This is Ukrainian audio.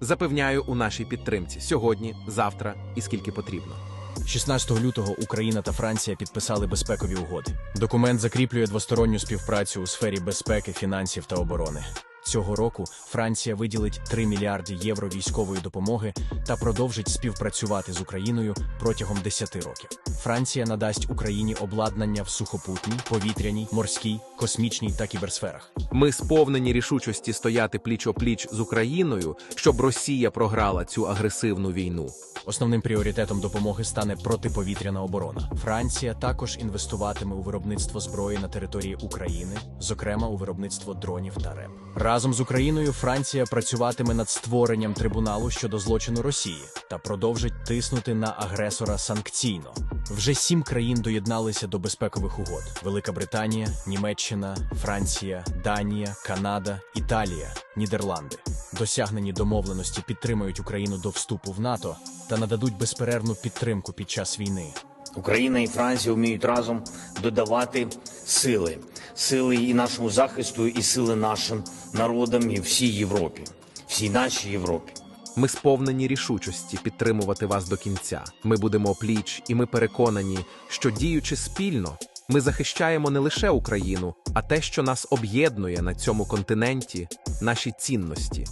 Запевняю у нашій підтримці сьогодні, завтра і скільки потрібно. 16 лютого Україна та Франція підписали безпекові угоди. Документ закріплює двосторонню співпрацю у сфері безпеки, фінансів та оборони. Цього року Франція виділить 3 мільярди євро військової допомоги та продовжить співпрацювати з Україною протягом 10 років. Франція надасть Україні обладнання в сухопутній, повітряній, морській, космічній та кіберсферах. Ми сповнені рішучості стояти пліч-о-пліч з Україною, щоб Росія програла цю агресивну війну. Основним пріоритетом допомоги стане протиповітряна оборона. Франція також інвестуватиме у виробництво зброї на території України, зокрема у виробництво дронів та РЕП. Разом з Україною Франція працюватиме над створенням трибуналу щодо злочину Росії та продовжить тиснути на агресора санкційно. Вже сім країн доєдналися до безпекових угод: Велика Британія, Німеччина, Франція, Данія, Канада, Італія, Нідерланди. Досягнені домовленості підтримують Україну до вступу в НАТО та нададуть безперервну підтримку під час війни. Україна і Франція вміють разом додавати сили, сили і нашому захисту, і сили нашим народам і всій Європі, всій нашій Європі. Ми сповнені рішучості підтримувати вас до кінця. Ми будемо пліч, і ми переконані, що діючи спільно, ми захищаємо не лише Україну, а те, що нас об'єднує на цьому континенті, наші цінності.